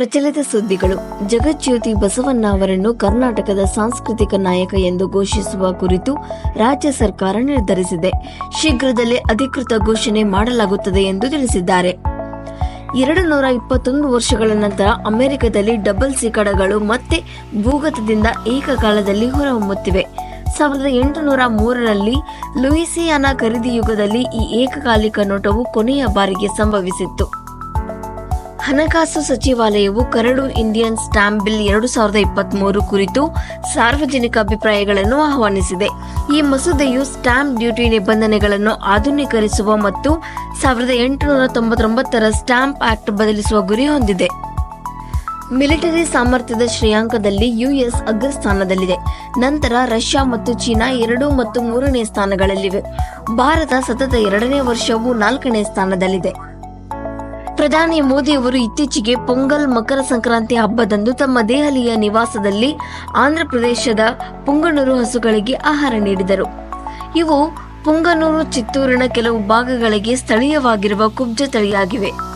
ಪ್ರಚಲಿತ ಸುದ್ದಿಗಳು. ಜಗಜ್ಯೋತಿ ಬಸವಣ್ಣ ಅವರನ್ನು ಕರ್ನಾಟಕದ ಸಾಂಸ್ಕೃತಿಕ ನಾಯಕ ಎಂದು ಘೋಷಿಸುವ ಕುರಿತು ರಾಜ್ಯ ಸರ್ಕಾರ ನಿರ್ಧರಿಸಿದೆ. ಶೀಘ್ರದಲ್ಲೇ ಅಧಿಕೃತ ಘೋಷಣೆ ಮಾಡಲಾಗುತ್ತದೆ ಎಂದು ತಿಳಿಸಿದ್ದಾರೆ. ಎರಡು ನೂರ ಇಪ್ಪತ್ತೊಂದು ವರ್ಷಗಳ ನಂತರ ಅಮೆರಿಕದಲ್ಲಿ ಡಬಲ್ ಸಿಕಡಗಳು ಮತ್ತೆ ಭೂಗತದಿಂದ ಏಕಕಾಲದಲ್ಲಿ ಹೊರಹೊಮ್ಮುತ್ತಿವೆ. ಸಾವಿರದ ಎಂಟುನೂರ ಮೂರರಲ್ಲಿ ಲೂಯಿಸಿಯಾನ ಖರೀದಿ ಯುಗದಲ್ಲಿ ಈ ಏಕಕಾಲಿಕ ನೋಟವು ಕೊನೆಯ ಬಾರಿಗೆ ಸಂಭವಿಸಿತ್ತು. ಹಣಕಾಸು ಸಚಿವಾಲಯವು ಕರಡು ಇಂಡಿಯನ್ ಸ್ಟಾಂಪ್ ಬಿಲ್ ಎರಡು ಸಾವಿರದ ಇಪ್ಪತ್ಮೂರು ಕುರಿತು ಸಾರ್ವಜನಿಕ ಅಭಿಪ್ರಾಯಗಳನ್ನು ಆಹ್ವಾನಿಸಿದೆ. ಈ ಮಸೂದೆಯು ಸ್ಟಾಂಪ್ ಡ್ಯೂಟಿ ನಿಬಂಧನೆಗಳನ್ನು ಆಧುನೀಕರಿಸುವ ಮತ್ತು ಸಾವಿರದ ಎಂಟುನೂರ ತೊಂಬತ್ತೊಂಬತ್ತರ ಸ್ಟಾಂಪ್ ಆಕ್ಟ್ ಬದಲಿಸುವ ಗುರಿ ಹೊಂದಿದೆ. ಮಿಲಿಟರಿ ಸಾಮರ್ಥ್ಯದ ಶ್ರೇಯಾಂಕದಲ್ಲಿ ಯುಎಸ್ ಅಗ್ರಸ್ಥಾನದಲ್ಲಿದೆ ನಂತರ ರಷ್ಯಾ ಮತ್ತು ಚೀನಾ ಎರಡು ಮತ್ತು ಮೂರನೇ ಸ್ಥಾನಗಳಲ್ಲಿವೆ. ಭಾರತ ಸತತ ಎರಡನೇ ವರ್ಷವೂ ನಾಲ್ಕನೇ ಸ್ಥಾನದಲ್ಲಿದೆ. ಪ್ರಧಾನಿ ಮೋದಿ ಅವರು ಇತ್ತೀಚೆಗೆ ಪೊಂಗಲ್ ಮಕರ ಸಂಕ್ರಾಂತಿ ಹಬ್ಬದಂದು ತಮ್ಮ ದೆಹಲಿಯ ನಿವಾಸದಲ್ಲಿ ಆಂಧ್ರಪ್ರದೇಶದ ಪುಂಗನೂರು ಹಸುಗಳಿಗೆ ಆಹಾರ ನೀಡಿದರು. ಇವು ಪುಂಗನೂರು, ಚಿತ್ತೂರಿನ ಕೆಲವು ಭಾಗಗಳಿಗೆ ಸ್ಥಳೀಯವಾಗಿರುವ ಕುಬ್ಜ ತಳಿಯಾಗಿವೆ.